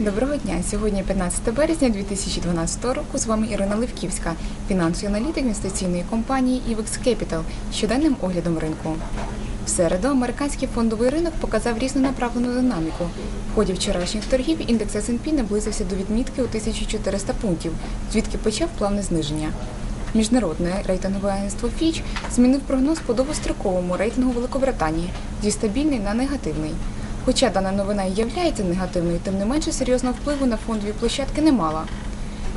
Доброго дня. Сьогодні 15 березня 2012 року. З вами Ірина Левківська, фінансовий аналітик інвестиційної компанії Capital з щоденним оглядом ринку. В середу американський фондовий ринок показав різнонаправлену динаміку. В ході вчорашніх торгів індекс S&P наблизився до відмітки у 1400 пунктів, звідки почав плавне зниження. Міжнародне рейтингове агентство Fitch змінив прогноз по довгостроковому рейтингу Великобританії зі стабільний на негативний. Хоча дана новина і являється негативною, тим не менше серйозного впливу на фондові площадки не мала.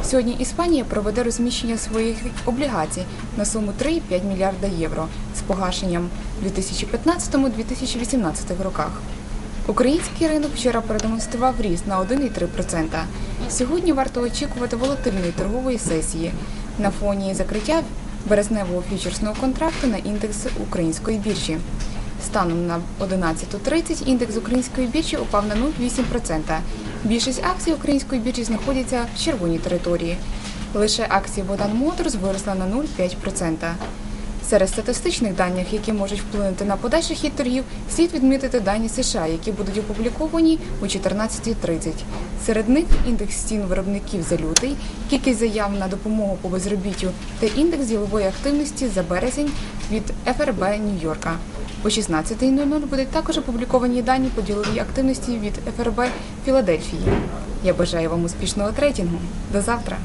Сьогодні Іспанія проведе розміщення своїх облігацій на суму 3,5 мільярда євро з погашенням у 2015-2018 роках. Український ринок вчора продемонстрував ріст на 1,3%. Сьогодні варто очікувати волатильної торгової сесії на фоні закриття березневого фьючерсного контракту на індекс української біржі. Станом на 11.30 індекс української біржі упав на 0,8%. Більшість акцій української біржі знаходяться в червоній території. Лише акції Богдан Моторс виросла на 0,5%. Серед статистичних даних, які можуть вплинути на подальший хід торгів, слід відмітити дані США, які будуть опубліковані о 14.30. Серед них індекс цін виробників за лютий, кількість заяв на допомогу по безробіттю та індекс ділової активності за березень від ФРБ Нью-Йорка. О 16.00 будуть також опубліковані дані по діловій активності від ФРБ Філадельфії. Я бажаю вам успішного трейдингу. До завтра!